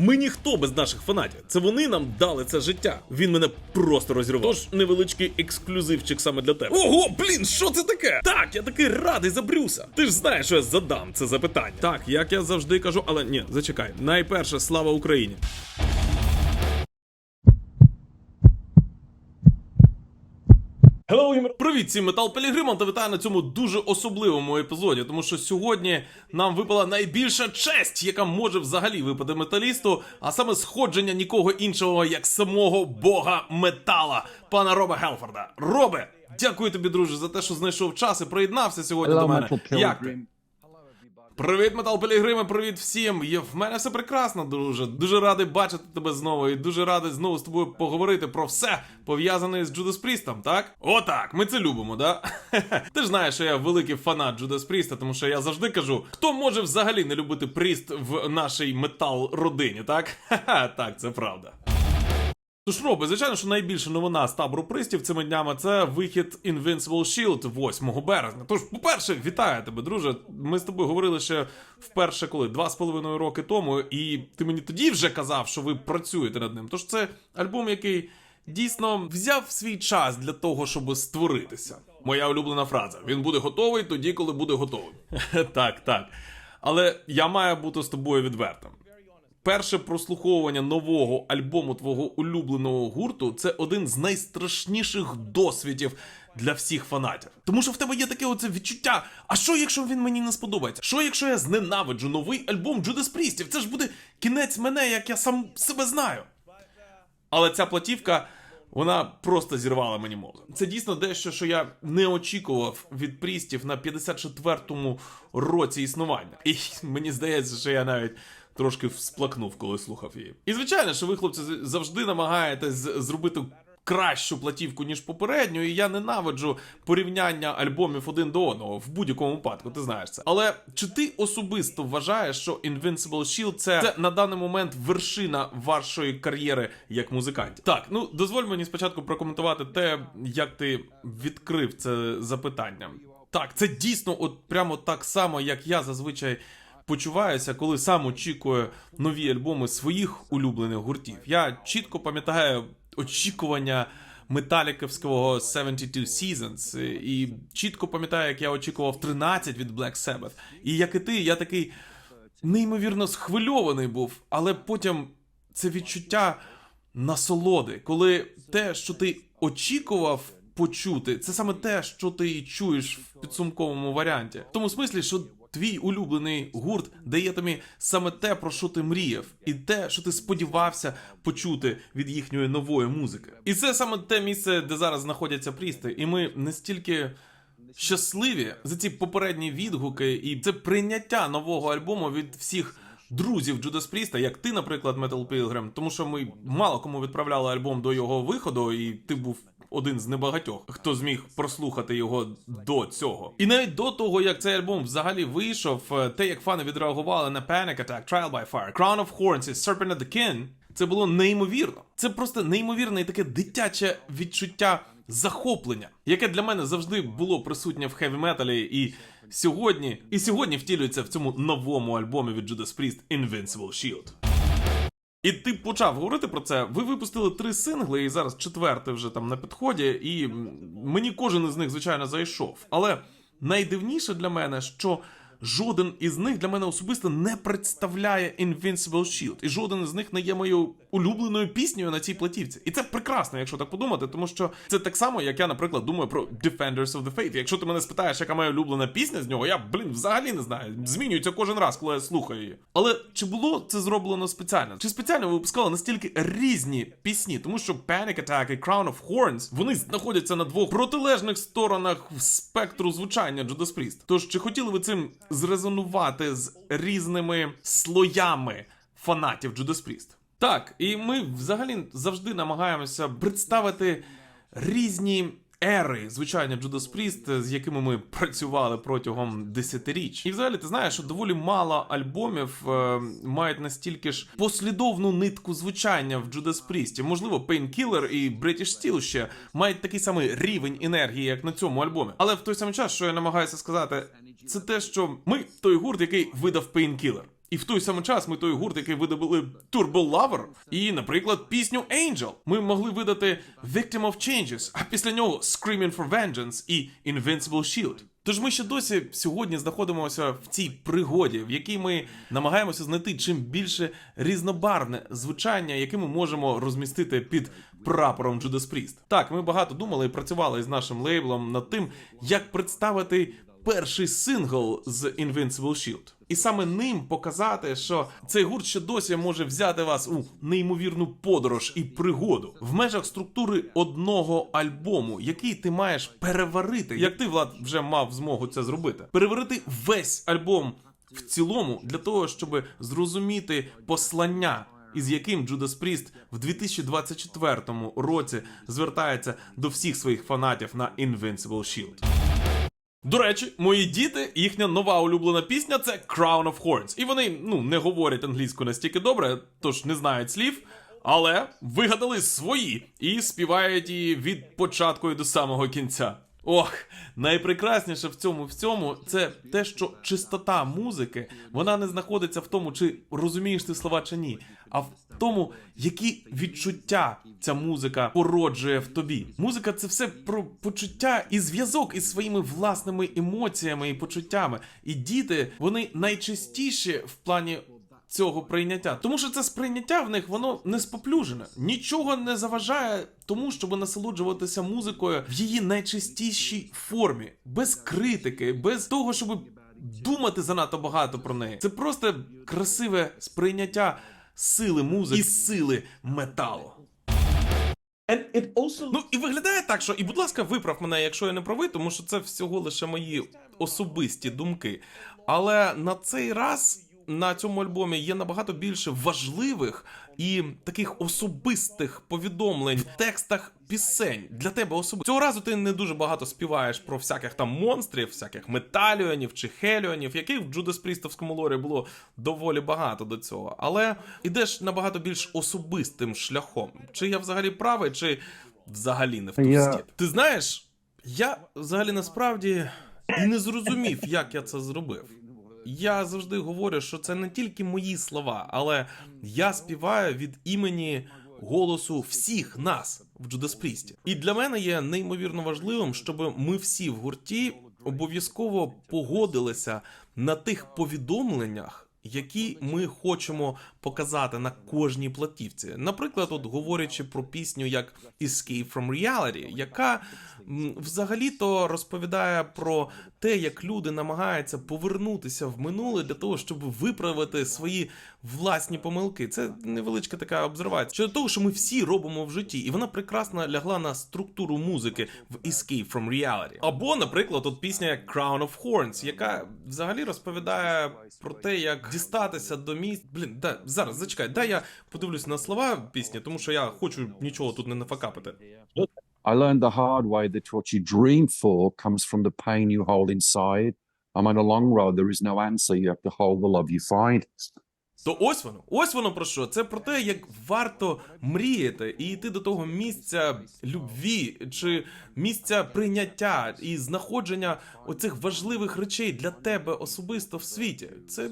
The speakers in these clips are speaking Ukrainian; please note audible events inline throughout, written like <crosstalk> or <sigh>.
Ми ніхто без наших фанатів. Це вони нам дали це життя. Він мене просто розірвав. Тож невеличкий ексклюзивчик саме для тебе. Ого, блін, що це таке? Так, я такий радий за Брюса. Ти ж знаєш, що я задам це запитання. Так, як я завжди кажу, але ні, зачекай. Найперше, слава Україні. Hello. Привіт всім Метал Пелігримам та вітаю на цьому дуже особливому епізоді, тому що сьогодні нам випала найбільша честь, яка може взагалі випаде металісту, а саме сходження нікого іншого, як самого бога метала, пана Роба Гелфорда. Робе, дякую тобі, друже, за те, що знайшов час і приєднався сьогодні Hello, до мене. Як ти? Привіт, Метал Пелігрими, привіт всім. Є в мене все прекрасно, друже. Дуже радий бачити тебе знову і дуже радий знову з тобою поговорити про все пов'язане з Джудас Прістом, так? Отак, ми це любимо, да? <laughs> Ти ж знаєш, що я великий фанат Джудас Пріста, тому що я завжди кажу, хто може взагалі не любити Пріст в нашій метал родині, так? <laughs> Так, це правда. Тож, Роби, звичайно, що найбільша новина з табору пристів цими днями це вихід Invincible Shield 8 березня. Тож, по-перше, вітаю тебе, друже. Ми з тобою говорили ще вперше, коли два з половиною роки тому, і ти мені тоді вже казав, що ви працюєте над ним. Тож це альбом, який дійсно взяв свій час для того, щоб створитися. Моя улюблена фраза: він буде готовий тоді, коли буде готовий. <laughs> так, так. Але я маю бути з тобою відвертим. Перше прослуховування нового альбому твого улюбленого гурту це один з найстрашніших досвідів для всіх фанатів. Тому що в тебе є таке оце відчуття. А що, якщо він мені не сподобається? Що, якщо я зненавиджу новий альбом Judas Priestів? Це ж буде кінець мене, як я сам себе знаю. Але ця платівка. Вона просто зірвала мені мозок. Це дійсно дещо, що я не очікував від прістів на 54-му році існування. І мені здається, що я навіть трошки всплакнув, коли слухав її. І звичайно, що ви, хлопці, завжди намагаєтесь зробити кращу платівку, ніж попередню, і я ненавиджу порівняння альбомів один до одного в будь-якому випадку, ти знаєш це. Але чи ти особисто вважаєш, що Invincible Shield це, це на даний момент вершина вашої кар'єри як музикантів? Так, ну дозволь мені спочатку прокоментувати те, як ти відкрив це запитання. Так, це дійсно, от прямо так само, як я зазвичай почуваюся, коли сам очікую нові альбоми своїх улюблених гуртів. Я чітко пам'ятаю очікування металіківського 72 Seasons, і чітко пам'ятаю, як я очікував 13 від Black Sabbath. І як і ти, я такий неймовірно схвильований був, але потім це відчуття насолоди, коли те, що ти очікував почути, це саме те, що ти чуєш в підсумковому варіанті. В тому смислі, що твій улюблений гурт дає тобі саме те, про що ти мріяв, і те, що ти сподівався почути від їхньої нової музики. І це саме те місце, де зараз знаходяться прісти, і ми настільки щасливі за ці попередні відгуки і це прийняття нового альбому від всіх. Друзів Джудас Пріста, як ти, наприклад, Metal Pilgrim, тому що ми мало кому відправляли альбом до його виходу, і ти був один з небагатьох, хто зміг прослухати його до цього. І навіть до того, як цей альбом взагалі вийшов, е, те, як фани відреагували на Panic Attack, Trial by Fire, Crown of Horns і Serpent of the King, це було неймовірно. Це просто неймовірне і таке дитяче відчуття захоплення, яке для мене завжди було присутнє в хеві металі, і сьогодні, і сьогодні втілюється в цьому новому альбомі від Judas Priest Invincible Shield. І ти почав говорити про це. Ви випустили три сингли, і зараз четвертий вже там на підході, і мені кожен із них, звичайно, зайшов. Але найдивніше для мене, що жоден із них для мене особисто не представляє Invincible Shield. І жоден із них не є моєю улюбленою піснею на цій платівці. І це прекрасно, якщо так подумати, тому що це так само, як я, наприклад, думаю про Defenders of the Faith. Якщо ти мене спитаєш, яка моя улюблена пісня з нього, я, блін, взагалі не знаю. Змінюється кожен раз, коли я слухаю її. Але чи було це зроблено спеціально? Чи спеціально випускали настільки різні пісні? Тому що Panic Attack і Crown of Horns вони знаходяться на двох протилежних сторонах спектру звучання Judas Priest. Тож чи хотіли ви цим зрезонувати з різними слоями фанатів Judas Priest? Так, і ми взагалі завжди намагаємося представити різні ери звичайно Judas Priest, з якими ми працювали протягом десятиріч. І взагалі ти знаєш, що доволі мало альбомів е, мають настільки ж послідовну нитку звучання в Judas Priest. Можливо, Painkiller і British Steel ще мають такий самий рівень енергії, як на цьому альбомі. Але в той самий час, що я намагаюся сказати, це те, що ми той гурт, який видав Painkiller. І в той самий час ми той гурт, який видобули Turbo Lover, і, наприклад, пісню Angel. Ми могли видати Victim of Changes, а після нього Screaming for Vengeance і Invincible Shield. Тож ми ще досі сьогодні знаходимося в цій пригоді, в якій ми намагаємося знайти чим більше різнобарвне звучання, яке ми можемо розмістити під прапором Judas Priest. Так, ми багато думали і працювали з нашим лейблом над тим, як представити перший сингл з Invincible Shield. І саме ним показати, що цей гурт ще досі може взяти вас у неймовірну подорож і пригоду в межах структури одного альбому, який ти маєш переварити, як ти Влад вже мав змогу це зробити. Переварити весь альбом в цілому для того, щоб зрозуміти послання. Із яким Judas Priest в 2024 році звертається до всіх своїх фанатів на Invincible Shield. До речі, мої діти, їхня нова улюблена пісня це Crown of Horns. І вони ну не говорять англійську настільки добре, тож не знають слів, але вигадали свої і співають її від початку і до самого кінця. Ох, найпрекрасніше в цьому всьому це те, що чистота музики вона не знаходиться в тому, чи розумієш ти слова чи ні, а в тому, які відчуття ця музика породжує в тобі. Музика це все про почуття і зв'язок із своїми власними емоціями і почуттями. І діти вони найчастіші в плані. Цього прийняття, тому що це сприйняття в них воно не споплюжене, нічого не заважає тому, щоб насолоджуватися музикою в її найчистішій формі, без критики, без того, щоб думати занадто багато про неї. Це просто красиве сприйняття сили музики і сили металу. And it also Ну і виглядає так, що і будь ласка, виправ мене, якщо я не правий, тому що це всього лише мої особисті думки. Але на цей раз на цьому альбомі є набагато більше важливих і таких особистих повідомлень в текстах пісень для тебе особисто. Цього разу ти не дуже багато співаєш про всяких там монстрів, всяких металіонів чи хеліонів, яких в Джудас Прістовському лорі було доволі багато до цього. Але ідеш набагато більш особистим шляхом. Чи я взагалі правий, чи взагалі не в ту Я- стіп? Ти знаєш, я взагалі насправді і не зрозумів, як я це зробив. Я завжди говорю, що це не тільки мої слова, але я співаю від імені голосу всіх нас в Джудеспрісті. І для мене є неймовірно важливим, щоб ми всі в гурті обов'язково погодилися на тих повідомленнях. Які ми хочемо показати на кожній платівці, наприклад, от говорячи про пісню як Escape from Reality, яка взагалі-то розповідає про те, як люди намагаються повернутися в минуле для того, щоб виправити свої власні помилки. Це невеличка така обзервація щодо того, що ми всі робимо в житті, і вона прекрасно лягла на структуру музики в Escape from Reality. Або, наприклад, от пісня Crown of Horns, яка взагалі розповідає про те, як дістатися до місць. Блін, да, зараз зачекай, дай я подивлюсь на слова пісні, тому що я хочу нічого тут не нафакапити. I learned the hard way that what you dream for comes from the pain you hold inside. I'm on a long road. There is no answer. You have to hold the love you find. То ось воно, ось воно про що. Це про те, як варто мріяти і йти до того місця любві чи місця прийняття і знаходження оцих важливих речей для тебе особисто в світі. Це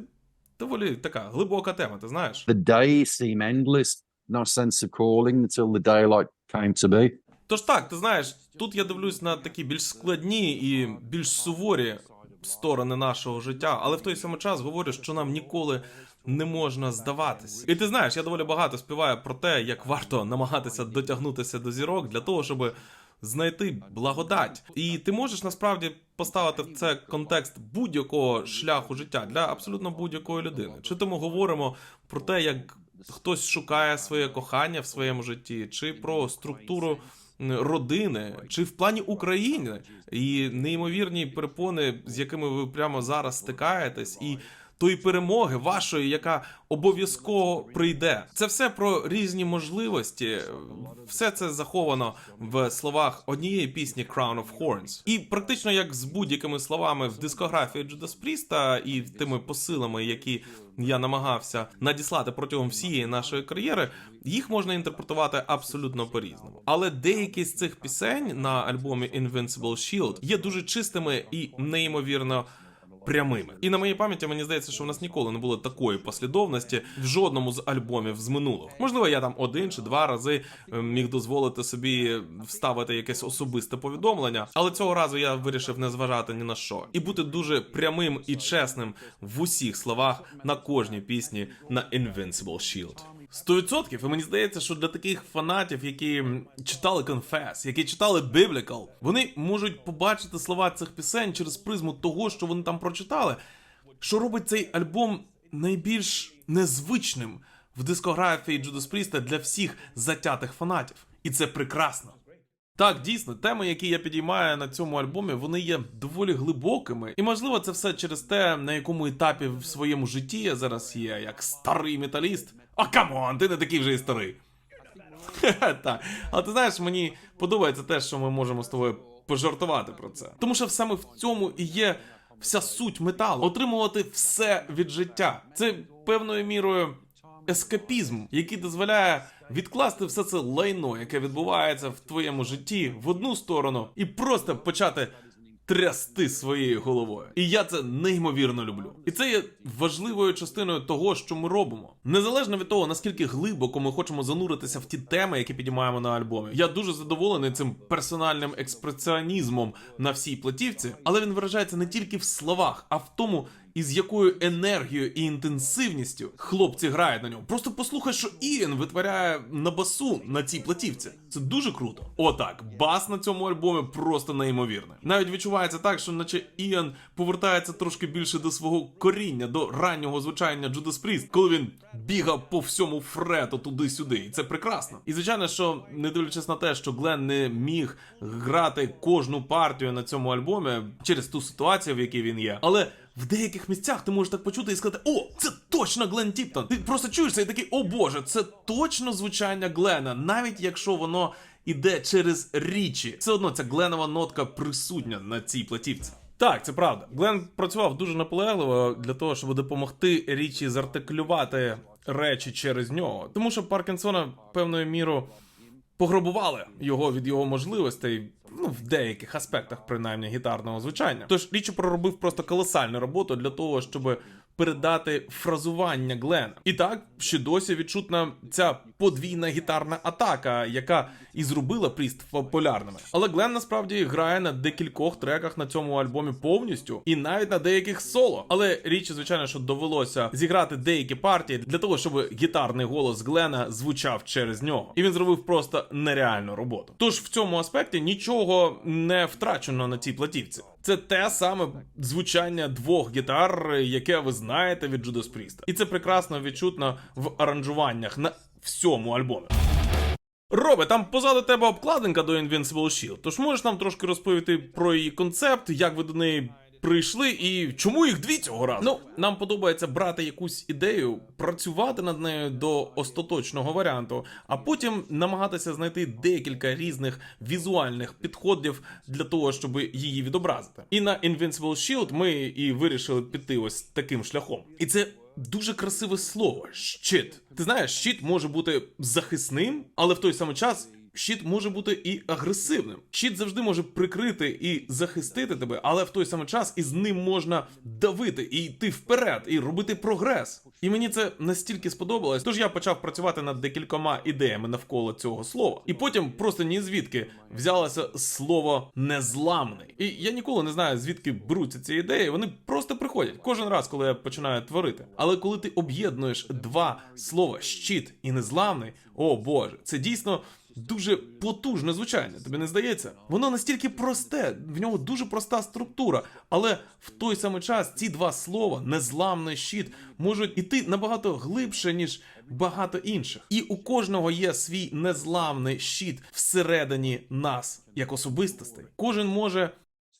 доволі така глибока тема, ти знаєш. The days seem endless. No sense of calling until the daylight came to be. Тож так, ти знаєш, тут я дивлюсь на такі більш складні і більш суворі сторони нашого життя, але в той самий час говорю, що нам ніколи не можна здаватись. І ти знаєш, я доволі багато співаю про те, як варто намагатися дотягнутися до зірок для того, щоб знайти благодать. І ти можеш насправді поставити в це контекст будь-якого шляху життя для абсолютно будь-якої людини. Чи то ми говоримо про те, як хтось шукає своє кохання в своєму житті, чи про структуру родини, чи в плані України і неймовірні перепони, з якими ви прямо зараз стикаєтесь, і тої перемоги вашої, яка обов'язково прийде. Це все про різні можливості. Все це заховано в словах однієї пісні Crown of Horns. І практично як з будь-якими словами в дискографії Джудас Пріста і тими посилами, які я намагався надіслати протягом всієї нашої кар'єри, їх можна інтерпретувати абсолютно по-різному. Але деякі з цих пісень на альбомі Invincible Shield є дуже чистими і неймовірно прямими. І на моїй пам'яті мені здається, що в нас ніколи не було такої послідовності в жодному з альбомів з минулого. Можливо, я там один чи два рази е, міг дозволити собі вставити якесь особисте повідомлення, але цього разу я вирішив не зважати ні на що і бути дуже прямим і чесним в усіх словах на кожній пісні на Invincible Shield. Сто відсотків, і мені здається, що для таких фанатів, які читали Confess, які читали Biblical, вони можуть побачити слова цих пісень через призму того, що вони там прочитали, що робить цей альбом найбільш незвичним в дискографії Judas Priest для всіх затятих фанатів. І це прекрасно. Так, дійсно, теми, які я підіймаю на цьому альбомі, вони є доволі глибокими. І можливо, це все через те, на якому етапі в своєму житті я зараз є, як старий металіст. А камон, ти не такий вже і старий. <laughs> Так. Але ти знаєш, мені подобається те, що ми можемо з тобою пожартувати про це. Тому що саме в цьому і є вся суть металу. Отримувати все від життя. Це певною мірою ескапізм, який дозволяє відкласти все це лайно, яке відбувається в твоєму житті в одну сторону, і просто почати трясти своєю головою. І я це неймовірно люблю. І це є важливою частиною того, що ми робимо. Незалежно від того, наскільки глибоко ми хочемо зануритися в ті теми, які підіймаємо на альбомі. Я дуже задоволений цим персональним експресіонізмом на всій платівці, але він виражається не тільки в словах, а в тому. І з якою енергією і інтенсивністю хлопці грають на ньому. Просто послухай, що Іен витворяє на басу на цій платівці. Це дуже круто. Отак, бас на цьому альбомі просто неймовірний. Навіть відчувається так, що наче Іан повертається трошки більше до свого коріння, до раннього звучання Judas Priest, коли він бігав по всьому фрету туди-сюди. І це прекрасно. І звичайно, що не дивлячись на те, що Глен не міг грати кожну партію на цьому альбомі через ту ситуацію, в якій він є, але. В деяких місцях ти можеш так почути і сказати: О, це точно Глен Тіптон. Ти просто чуєш це і такий, о Боже, це точно звучання Глена, навіть якщо воно іде через річі. Все одно ця Гленова нотка присутня на цій платівці. Так, це правда. Глен працював дуже наполегливо для того, щоб допомогти річі зартикулювати речі через нього. Тому що Паркінсона певною мірою пограбували його від його можливостей. Ну, в деяких аспектах, принаймні, гітарного звучання. Тож Річі проробив просто колосальну роботу для того, щоб передати фразування Глена. І так ще досі відчутна ця подвійна гітарна атака, яка і зробила Пріст популярними. Але Глен насправді грає на декількох треках на цьому альбомі повністю, і навіть на деяких соло. Але річі, звичайно, що довелося зіграти деякі партії для того, щоб гітарний голос Глена звучав через нього. І він зробив просто нереальну роботу. Тож в цьому аспекті нічого не втрачено на цій платівці. Це те саме звучання двох гітар, яке ви знаєте від Judas Priest. І це прекрасно відчутно в аранжуваннях на всьому альбомі. Робе, там позаду тебе обкладинка до Invincible Shield, тож можеш нам трошки розповісти про її концепт, як ви до неї прийшли і чому їх дві цього разу? Ну, нам подобається брати якусь ідею, працювати над нею до остаточного варіанту, а потім намагатися знайти декілька різних візуальних підходів для того, щоб її відобразити. І на Invincible Shield ми і вирішили піти ось таким шляхом. І це дуже красиве слово щит. Ти знаєш, щит може бути захисним, але в той самий час. Щит може бути і агресивним. Щит завжди може прикрити і захистити тебе, але в той самий час із ним можна давити і йти вперед, і робити прогрес. І мені це настільки сподобалось. Тож я почав працювати над декількома ідеями навколо цього слова. І потім просто ні звідки взялося слово незламний. І я ніколи не знаю, звідки беруться ці ідеї. Вони просто приходять кожен раз, коли я починаю творити. Але коли ти об'єднуєш два слова щит і незламний, о боже, це дійсно. Дуже потужне звучання, тобі не здається? Воно настільки просте, в нього дуже проста структура, але в той самий час ці два слова, незламний щит, можуть іти набагато глибше, ніж багато інших. І у кожного є свій незламний щит всередині нас, як особистостей. Кожен може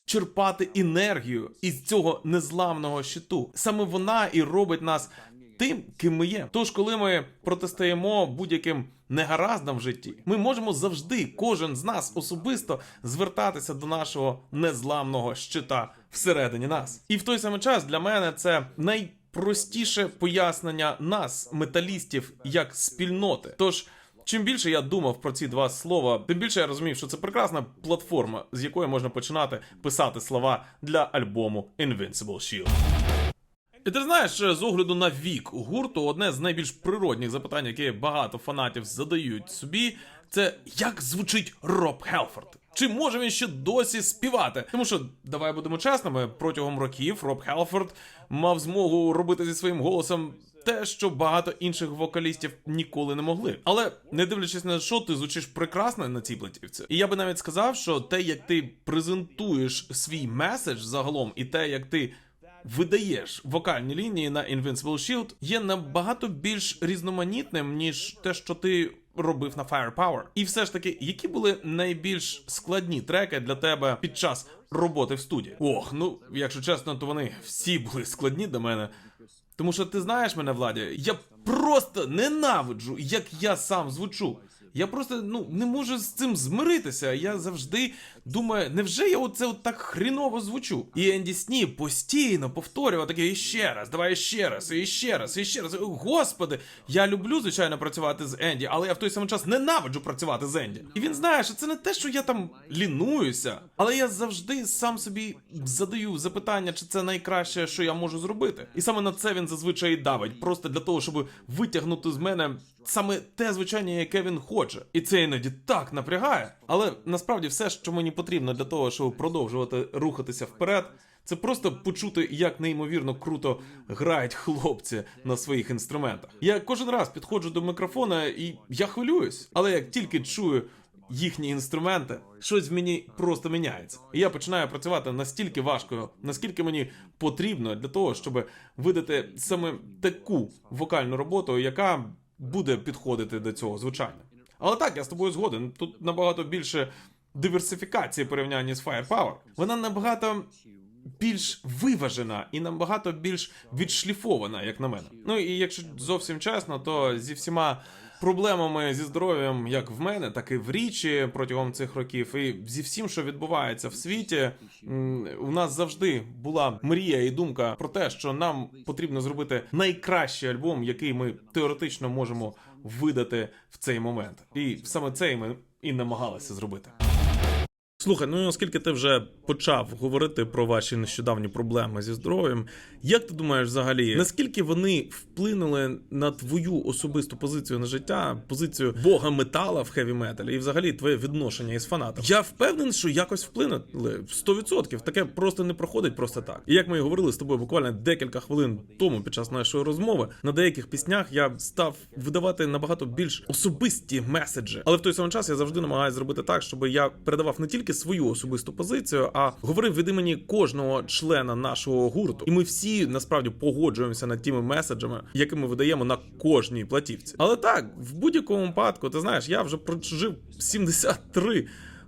черпати енергію із цього незламного щиту. Саме вона і робить нас тим, ким ми є. Тож, коли ми протистоїмо будь-яким негараздам в житті, ми можемо завжди, кожен з нас особисто звертатися до нашого незламного щита всередині нас. І в той самий час для мене це найпростіше пояснення нас, металістів, як спільноти. Тож. чим більше я думав про ці два слова, тим більше я розумів, що це прекрасна платформа, з якої можна починати писати слова для альбому Invincible Shield. І ти знаєш, з огляду на вік гурту, одне з найбільш природних запитань, яке багато фанатів задають собі, це як звучить Роб Хелфорд? Чи може він ще досі співати? Тому що давай будемо чесними, протягом років Роб Хелфорд мав змогу робити зі своїм голосом те, що багато інших вокалістів ніколи не могли. Але не дивлячись на що, ти звучиш прекрасно на цій платівці. І я би навіть сказав, що те, як ти презентуєш свій меседж загалом, і те, як ти видаєш вокальні лінії на Invincible Shield, є набагато більш різноманітним, ніж те, що ти робив на Firepower. І все ж таки, які були найбільш складні треки для тебе під час роботи в студії? Ох, ну якщо чесно, то вони всі були складні до мене. Тому що ти знаєш мене, Владі, я просто ненавиджу, як я сам звучу. Я просто ну не можу з цим змиритися. Я завжди думаю, невже я оце от так хріново звучу? І Енді Сні постійно повторював таке іще раз, давай ще раз, і ще раз, і ще раз. Господи, я люблю, звичайно, працювати з Енді, але я в той самий час ненавиджу працювати з Енді. І він знає, що це не те, що я там лінуюся, але я завжди сам собі задаю запитання, чи це найкраще, що я можу зробити. І саме на це він зазвичай давить, просто для того, щоб витягнути з мене саме те звучання, яке він хоче. І це іноді так напрягає. Але насправді все, що мені потрібно для того, щоб продовжувати рухатися вперед. Це просто почути, як неймовірно круто грають хлопці на своїх інструментах. Я кожен раз підходжу до мікрофона і я хвилююсь, але як тільки чую їхні інструменти, щось в мені просто міняється. І я починаю працювати настільки важко, наскільки мені потрібно для того, щоб видати саме таку вокальну роботу, яка буде підходити до цього звичайно. Але так, я з тобою згоден. Тут набагато більше диверсифікації порівняння з Firepower. Вона набагато більш виважена і набагато більш відшліфована, як на мене. Ну і якщо зовсім чесно, то зі всіма проблемами зі здоров'ям, як в мене, так і в річі протягом цих років, і зі всім, що відбувається в світі, у нас завжди була мрія і думка про те, що нам потрібно зробити найкращий альбом, який ми теоретично можемо видати в цей момент. І саме цей ми і намагалися зробити. Слухай, ну оскільки ти вже почав говорити про ваші нещодавні проблеми зі здоров'ям, як ти думаєш взагалі, наскільки вони вплинули на твою особисту позицію на життя, позицію бога метала в хеві металі і взагалі твоє відношення із фанатом? Я впевнений, що якось вплинули 100%. Таке просто не проходить просто так. І як ми і говорили з тобою буквально декілька хвилин тому під час нашої розмови, на деяких піснях я став видавати набагато більш особисті меседжі, але в той самий час я завжди намагаюся зробити так, щоб я передавав не тільки свою особисту позицію, а говорив від імені кожного члена нашого гурту. І ми всі насправді погоджуємося над тими меседжами, які ми видаємо на кожній платівці. Але так, в будь-якому випадку, ти знаєш, я вже прожив 73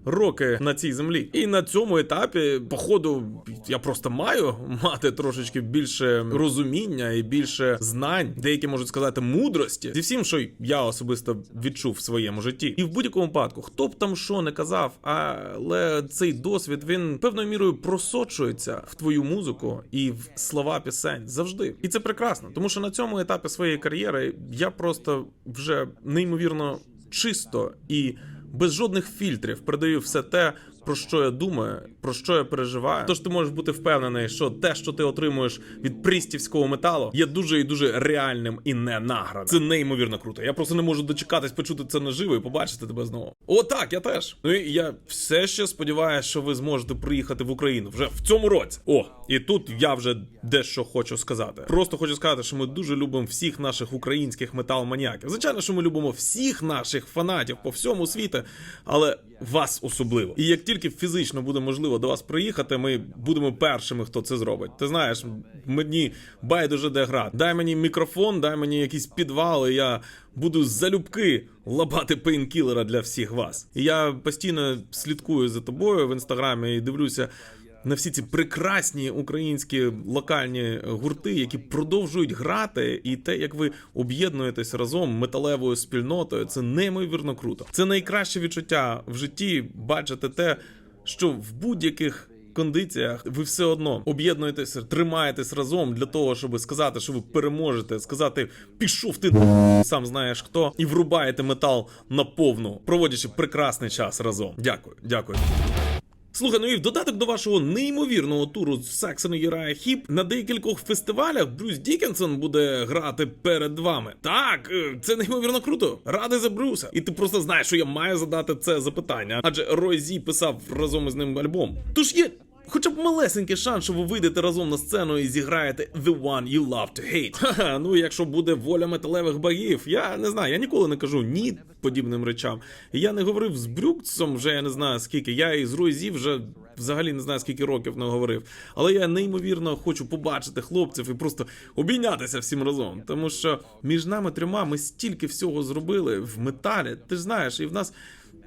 роки на цій землі. І на цьому етапі, походу, я просто маю мати трошечки більше розуміння і більше знань, деякі можуть сказати мудрості зі всім, що я особисто відчув в своєму житті. І в будь-якому випадку, хто б там що не казав, але цей досвід він певною мірою просочується в твою музику і в слова пісень завжди. І це прекрасно, тому що на цьому етапі своєї кар'єри я просто вже неймовірно чисто і без жодних фільтрів передаю все те, про що я думаю, про що я переживаю. Тож ти можеш бути впевнений, що те, що ти отримуєш від прістівського металу, є дуже і дуже реальним і не награно. Це неймовірно круто. Я просто не можу дочекатись почути це наживо і побачити тебе знову. О, так, я теж. Ну і я все ще сподіваюся, що ви зможете приїхати в Україну вже в цьому році. О, і тут я вже дещо хочу сказати. Просто хочу сказати, що ми дуже любимо всіх наших українських метал-маніаків. Звичайно, що ми любимо всіх наших фанатів по всьому світу, але вас особливо. І як тільки фізично буде можливо до вас приїхати, ми будемо першими, хто це зробить. Ти знаєш, мені байдуже де грати. Дай мені мікрофон, дай мені якісь підвали. Я буду залюбки лабати пейнкілера для всіх вас. І я постійно слідкую за тобою в інстаграмі і дивлюся. На всі ці прекрасні українські локальні гурти, які продовжують грати, і те, як ви об'єднуєтесь разом металевою спільнотою, це неймовірно круто. Це найкраще відчуття в житті бачити те, що в будь-яких кондиціях, ви все одно об'єднуєтеся, тримаєтесь разом для того, щоб сказати, що ви переможете, сказати пішов ти сам знаєш хто, і врубаєте метал наповну, проводячи прекрасний час разом. Дякую, дякую. Слухай, ну і в додаток до вашого неймовірного туру з Saxon грає хіп на декількох фестивалях Брюс Дікенсон буде грати перед вами. Так, е, це неймовірно круто. Ради за Брюса. І ти просто знаєш, що я маю задати це запитання, адже Рой Зі писав разом із ним альбом. Тож є. Хоча б малесенький шанс, що ви вийдете разом на сцену і зіграєте The One You Love to Hate. <laughs> Ха-ха, ну якщо буде воля металевих богів, я не знаю, я ніколи не кажу ні подібним речам. Я не говорив з Брюксом вже я не знаю скільки. Я і з Ройзі вже взагалі не знаю скільки років не говорив. Але я неймовірно хочу побачити хлопців і просто обійнятися всім разом. Тому що між нами трьома ми стільки всього зробили в металі. Ти ж знаєш, і в нас.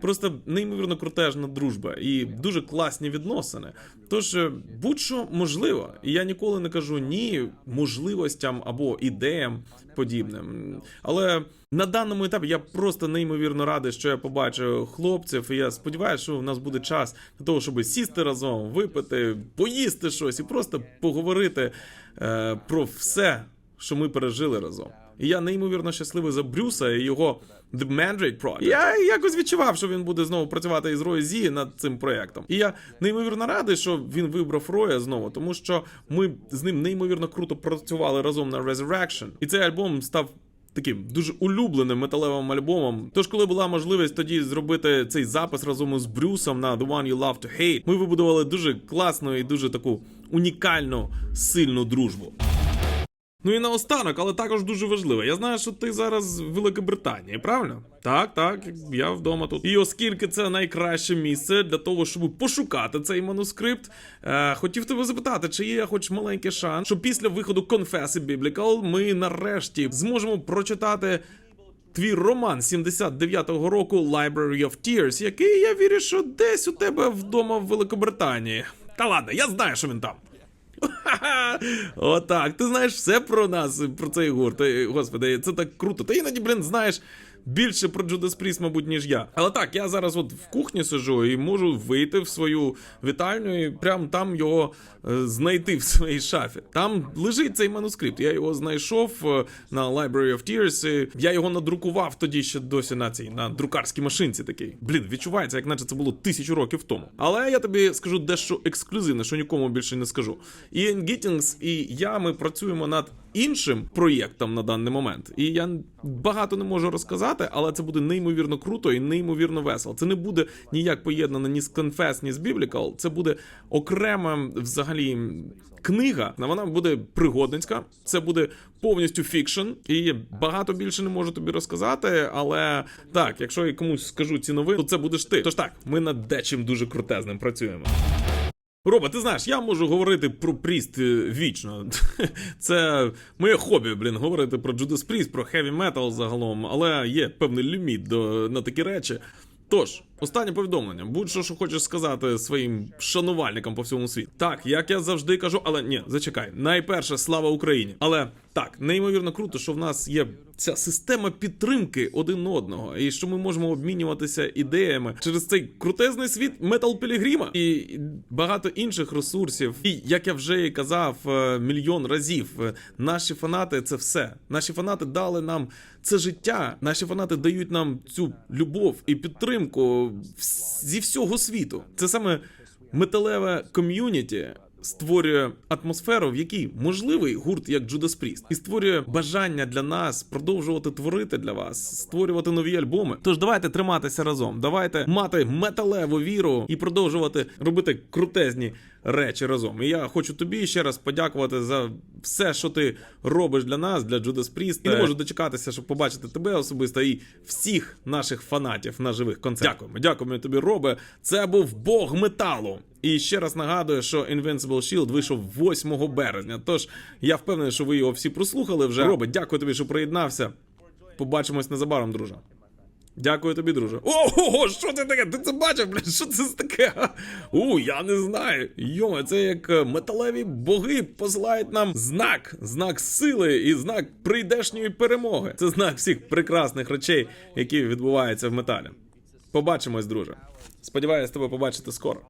Просто неймовірно крутежна дружба і дуже класні відносини. Тож е, будь-що можливо, і я ніколи не кажу ні можливостям або ідеям подібним. Але на даному етапі я просто неймовірно радий, що я побачив хлопців. І я сподіваюся, що у нас буде час для того, щоб сісти разом, випити, поїсти щось і просто поговорити е, про все, що ми пережили разом. І я неймовірно щасливий за Брюса і його The Mandrake Project. Я якось відчував, що він буде знову працювати із Рой Зі над цим проектом. І я неймовірно радий, що він вибрав Роя знову, тому що ми з ним неймовірно круто працювали разом на Resurrection. І цей альбом став. Таким дуже улюбленим металевим альбомом. Тож, коли була можливість тоді зробити цей запис разом із Брюсом на The One You Love to Hate, ми вибудували дуже класну і дуже таку унікальну сильну дружбу. Ну і наостанок, але також дуже важливо. Я знаю, що ти зараз в Великобританії, правильно? Так, так, я вдома тут. І оскільки це найкраще місце для того, щоб пошукати цей манускрипт, е, хотів тебе запитати, чи є хоч маленький шанс, що після виходу Confess Biblical ми нарешті зможемо прочитати. Твій роман 79-го року Library of Tears, який я вірю, що десь у тебе вдома в Великобританії. Та ладно, я знаю, що він там. <laughs> Отак. Ти знаєш все про нас, про цей гурт. Господи, це так круто. Ти іноді, блін, знаєш більше про Judas Priest, мабуть, ніж я. Але так, я зараз от в кухні сижу і можу вийти в свою вітальню і прям там його е, знайти в своїй шафі. Там лежить цей манускрипт. Я його знайшов е, на Library of Tears. і Я його надрукував тоді ще досі на цій на друкарській машинці. Такий. Блін, відчувається, як наче це було тисячу років тому. Але я тобі скажу дещо ексклюзивне, що нікому більше не скажу. Іен Гіттінгс і я ми працюємо над іншим проєктом на даний момент. І я багато не можу розказати, але це буде неймовірно круто і неймовірно весело. Це не буде ніяк поєднано ні з Confess, ні з Biblical. Це буде окрема взагалі. Книга вона буде пригодницька, це буде повністю фікшн, і багато більше не можу тобі розказати. Але так, якщо я комусь скажу ці новини, то це будеш ти. Тож так, ми над дечим дуже крутезним працюємо. Роба, ти знаєш, я можу говорити про Пріст е, вічно. <laughs> Це моє хобі, блін, говорити про Judas Priest, про хеві метал загалом, але є певний ліміт до, на такі речі. Тож, останнє повідомлення. Будь-що, що хочеш сказати своїм шанувальникам по всьому світу. Так, як я завжди кажу, але ні, зачекай. Найперше, слава Україні. Але так, неймовірно круто, що в нас є ця система підтримки один одного, і що ми можемо обмінюватися ідеями через цей крутезний світ Метал Пілігріма і багато інших ресурсів. І як я вже і казав е, мільйон разів, е, наші фанати це все. Наші фанати дали нам це життя. Наші фанати дають нам цю любов і підтримку зі всього світу. Це саме металеве ком'юніті. Створює атмосферу, в якій можливий гурт як Judas Priest, і створює бажання для нас продовжувати творити для вас, створювати нові альбоми. Тож давайте триматися разом, давайте мати металеву віру і продовжувати робити крутезні речі разом. І я хочу тобі ще раз подякувати за все, що ти робиш для нас, для Judas Priest. І не можу дочекатися, щоб побачити тебе особисто і всіх наших фанатів на живих концертах. Дякуємо, дякуємо тобі, Робе. Це був Бог металу. І ще раз нагадую, що Invincible Shield вийшов 8 березня. Тож я впевнений, що ви його всі прослухали вже. Робе, дякую тобі, що приєднався. Побачимось незабаром, друже. Дякую тобі, друже. Ого, що це таке? Ти це бачив, блядь? Що це таке? У, я не знаю. Йома, це як е, металеві боги посилають нам знак, знак сили і знак прийдешньої перемоги. Це знак всіх прекрасних речей, які відбуваються в металі. Побачимось, друже. Сподіваюсь тебе побачити скоро.